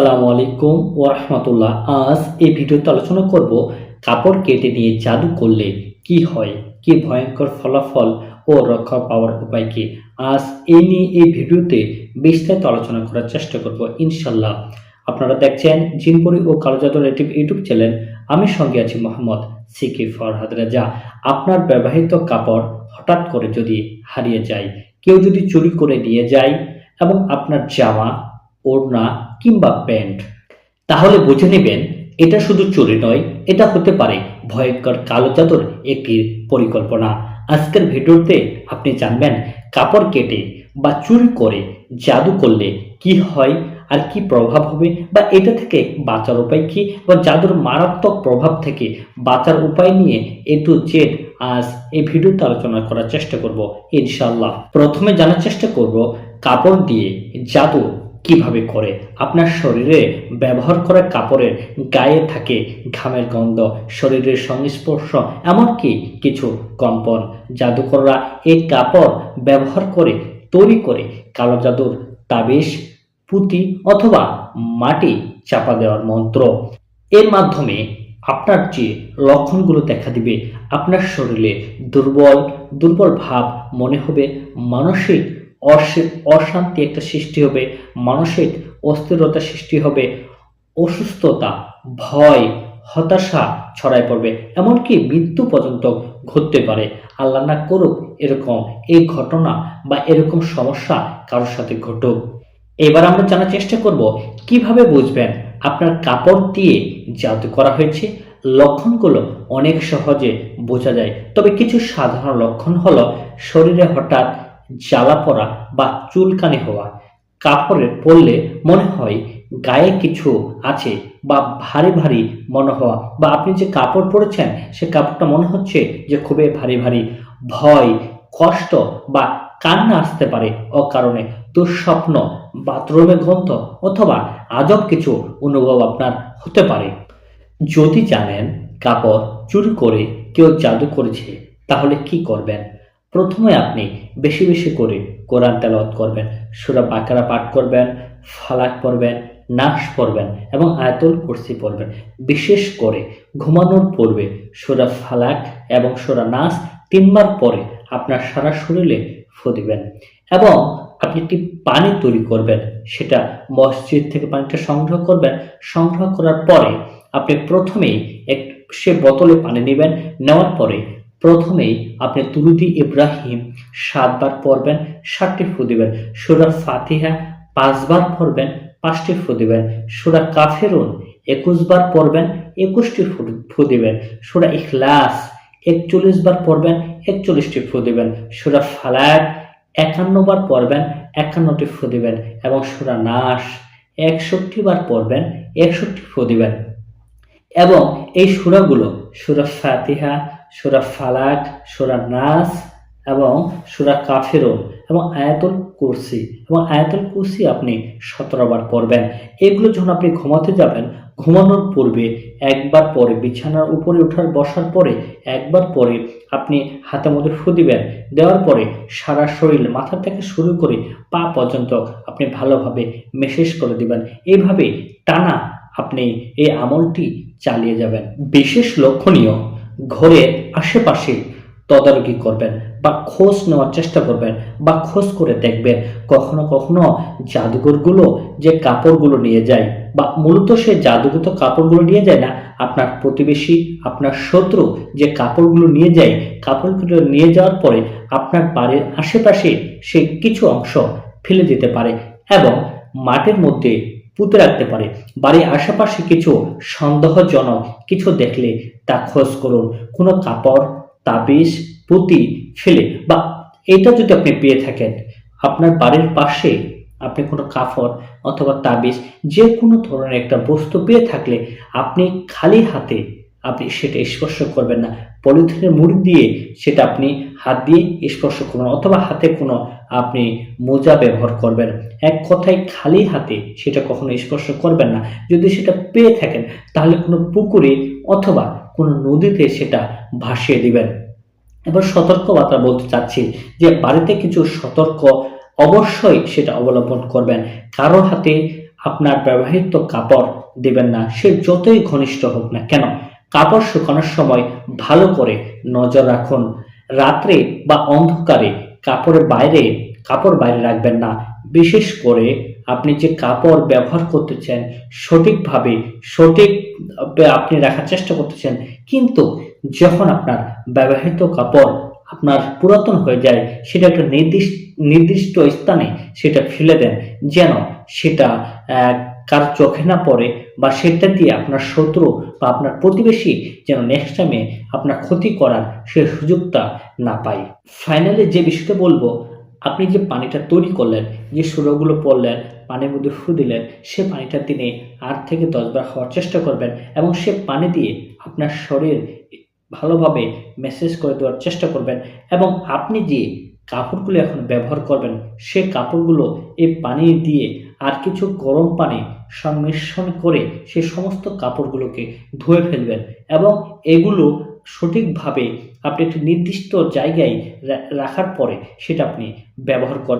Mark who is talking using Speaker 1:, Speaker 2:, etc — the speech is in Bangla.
Speaker 1: সালামু আলাইকুম ওরহমতুল্লাহ আজ এই ভিডিওতে আলোচনা করব কাপড় কেটে নিয়ে জাদু করলে কি হয়, কি ভয়ঙ্কর ফলাফল ও রক্ষা পাওয়ার উপায় কি? আজ এই নিয়ে এই ভিডিওতে বিস্তারিত আলোচনা করার চেষ্টা করব ইনশাল্লাহ আপনারা দেখছেন জিনপুরি ও কালো জাদু রেটিভ ইউটিউব চ্যানেল। আমি সঙ্গে আছি মোহাম্মদ সিকি ফরহাদ রাজা। আপনার ব্যবহৃত কাপড় হঠাৎ করে যদি হারিয়ে যায়, কেউ যদি চুরি করে নিয়ে যায় এবং আপনার জামা ওড়না কিংবা প্যান্ট। তাহলে বুঝে নেবেন, এটা শুধু চুরি নয়, এটা হতে পারে ভয়ঙ্কর কালো চাদর একটি পরিকল্পনা। আজকের ভিডিওতে আপনি জানবেন কাপড় কেটে বা চুরি করে জাদু করলে কি হয় আর কি প্রভাব হবে বা এটা থেকে বাঁচার উপায় কি বা জাদুর মারাত্মক প্রভাব থেকে বাঁচার উপায় নিয়ে এ টু জেড আজ এই ভিডিওতে আলোচনা করার চেষ্টা করব ইনশাল্লাহ প্রথমে জানার চেষ্টা করব, কাপড় দিয়ে জাদু কীভাবে করে? আপনার শরীরে ব্যবহার করা কাপড়ের গায়ে থাকে ঘামের গন্ধ, শরীরের সংস্পর্শ, এমনকি কিছু কম্পন। জাদুকররা এই কাপড় ব্যবহার করে, তৈরি করে কালো জাদুর তাবিজ, পুঁতি অথবা মাটি চাপা দেওয়ার মন্ত্র। এর মাধ্যমে আপনার যে লক্ষণগুলো দেখা দিবে, আপনার শরীরে দুর্বল দুর্বল ভাব মনে হবে, মানসিক অশান্তি একটা সৃষ্টি হবে, মানসিক অস্থিরতা সৃষ্টি হবে, অসুস্থতা, ভয়, হতাশা ছড়ায় পড়বে। এমনকি মৃত্যু পর্যন্ত ঘটতে পারে। আল্লাহ না করুক এরকম এই ঘটনা বা এরকম সমস্যা কারোর সাথে ঘটুক। এবার আমরা জানার চেষ্টা করব, কীভাবে বুঝবেন আপনার কাপড় দিয়ে জাদু করা হয়েছে? লক্ষণগুলো অনেক সহজে বোঝা যায়। তবে কিছু সাধারণ লক্ষণ হলো, শরীরে হঠাৎ জ্বালা পড়া বা চুলকানি হওয়া, কাপড়ে পরলে মনে হয় গায়ে কিছু আছে বা ভারী ভারী মনে হওয়া। বা আপনি যে কাপড় পরেছেন, সে কাপড়টা মনে হচ্ছে যে খুবই ভারী ভারী। ভয়, কষ্ট বা কান্না আসতে পারে অকারণে। দুঃস্বপ্ন, বাথরুমে গন্ধ অথবা আজব কিছু অনুভব আপনার হতে পারে। যদি জানেন কাপড় চুরি করে কেউ জাদু করেছে, তাহলে কি করবেন? প্রথমে আপনি বেশি বেশি করে কোরআন তেলাওয়াত করবেন, সুরা বাকারা পাঠ করবেন, ফালাক পড়বেন নাশ পড়বেন এবং আয়তল কুরসি পড়বেন। বিশেষ করে ঘুমানোর পূর্বে সুরা ফালাক এবং সুরা নাস তিনবার পরে আপনার সারা শরীরে ফু দিবেন এবং আপনি একটি পানি তৈরি করবেন, সেটা মসজিদ থেকে পানিটা সংগ্রহ করবেন। সংগ্রহ করার পরে আপনি প্রথমেই এক সে বোতলে পানি নেবেন, নেওয়ার পরে প্রথমেই আপনি তুরুদি ইব্রাহিম সাতবার পড়বেন ষাটটি ফু দিবেন। সুরা ফাতিহা পাঁচবার পড়বেন, পাঁচটি ফু দিবেন। সুরা কাফেরুন একুশ বার পড়বেন, একুশটি ফু দিবেন। সুরা ইখলাস একচল্লিশ বার পড়বেন, একচল্লিশটি ফু দিবেন। সুরা ফালাক একান্ন বার পড়বেন, একান্নটি ফু দিবেন। এবং সুরা নাস একষট্টি বার পড়বেন, একষট্টি ফু দিবেন। এবং এই সুরাগুলো, সুরা ফাতিহা সুরা ফালাক, সুরা নাস এবং সুরা কাফেরুন এবং আয়াতুল কুরসি। এবং আয়াতুল কুরসি আপনি সতেরো বার পড়বেন। এগুলো যখন আপনি ঘুমাতে যাবেন, ঘুমানোর পূর্বে একবার পরে, বিছানার উপরে ওঠার বসার পরে একবার পরে আপনি হাতে মধ্যে ফু দিবেন। দেওয়ার পরে সারা শরীর মাথা থেকে শুরু করে পা পর্যন্ত আপনি ভালোভাবে মেসেজ করে দিবেন। এইভাবে টানা আপনি এই আমলটি চালিয়ে যাবেন। বিশেষ লক্ষণীয় ঘরের আশেপাশে তদারকি করবেন বা খোঁজ নেওয়ার চেষ্টা করবেন বা খোঁজ করে দেখবেন কখনো কখনো জাদুঘরগুলো যে কাপড়গুলো নিয়ে যায় বা মূলত সে জাদুগত কাপড়গুলো নিয়ে যায় না, আপনার প্রতিবেশী, আপনার শত্রু যে কাপড়গুলো নিয়ে যায়, কাপড়গুলো নিয়ে যাওয়ার পরে আপনার বাড়ির আশেপাশে সে কিছু অংশ ফেলে দিতে পারে এবং মাটির মধ্যে পুঁতে রাখতে পারে। বাড়ির আশেপাশে কিছু সন্দেহজনক কিছু দেখলে তা খোঁজ করুন। কোনো কাপড়, তাবিজ, পুঁতি ফেলে বা এটা যদি আপনি পেয়ে থাকেন, আপনার বাড়ির পাশে আপনি কোনো কাপড় অথবা তাবিজ যে কোনো ধরনের একটা বস্তু পেয়ে থাকলে আপনি খালি হাতে আপনি সেটা স্পর্শ করবেন না। পলিথিনের মুড়ি দিয়ে সেটা আপনি হাত দিয়ে স্পর্শ করবেন অথবা হাতে কোনো আপনি মোজা ব্যবহার করবেন। এক কথায় খালি হাতে সেটা কখনো স্পর্শ করবেন না। যদি সেটা পেয়ে থাকেন, তাহলে কোনো পুকুরে অথবা কোনো নদীতে সেটা ভাসিয়ে দিবেন। এবার সতর্কবার্তা বলতে চাচ্ছি যে বাড়িতে কিছু সতর্ক অবশ্যই সেটা অবলম্বন করবেন। কারও হাতে আপনার ব্যবহৃত কাপড় দেবেন না। সে যতই ঘনিষ্ঠ হোক না কেন কাপড় শুকানোর সময় ভালো করে নজর রাখুন। রাত্রে বা অন্ধকারে কাপড়ের বাইরে, কাপড় বাইরে রাখবেন না। বিশেষ করে আপনি যে কাপড় ব্যবহার করতেছেন, সঠিকভাবে, সঠিক আপনি রাখার চেষ্টা করতেছেন, কিন্তু যখন আপনার ব্যবহৃত কাপড় আপনার পুরাতন হয়ে যায়, সেটা একটা নির্দিষ্ট নির্দিষ্ট স্থানে সেটা ফেলে দেন, যেন সেটা কার চোখে না পড়ে বা সেটা দিয়ে আপনার শত্রু বা আপনার প্রতিবেশী যেন নেক্সট টাইমে আপনার ক্ষতি করার সে সুযোগটা না পায়। ফাইনালি যে বিষয়টা বলব, আপনি যে পানিটা তৈরি করলেন, যে সুরগুলো পড়লেন, পানির মধ্যে ফু দিলেন, সে পানিটা তিনি আট থেকে দশবার খাওয়ার চেষ্টা করবেন এবং সে পানি দিয়ে আপনার শরীর ভালোভাবে মেসেজ করে দেওয়ার চেষ্টা করবেন এবং আপনি যে কাপড়গুলো এখন ব্যবহার করবেন, সে কাপড়গুলো এই পানি দিয়ে আর কিছু গরম পানি সংমিশ্রণ করে সে সমস্ত কাপড়গুলোকে ধুয়ে ফেলবেন এবং এগুলো সঠিকভাবে আপনি একটি নির্দিষ্ট জায়গায় রাখার পরে সেটা আপনি ব্যবহার করবেন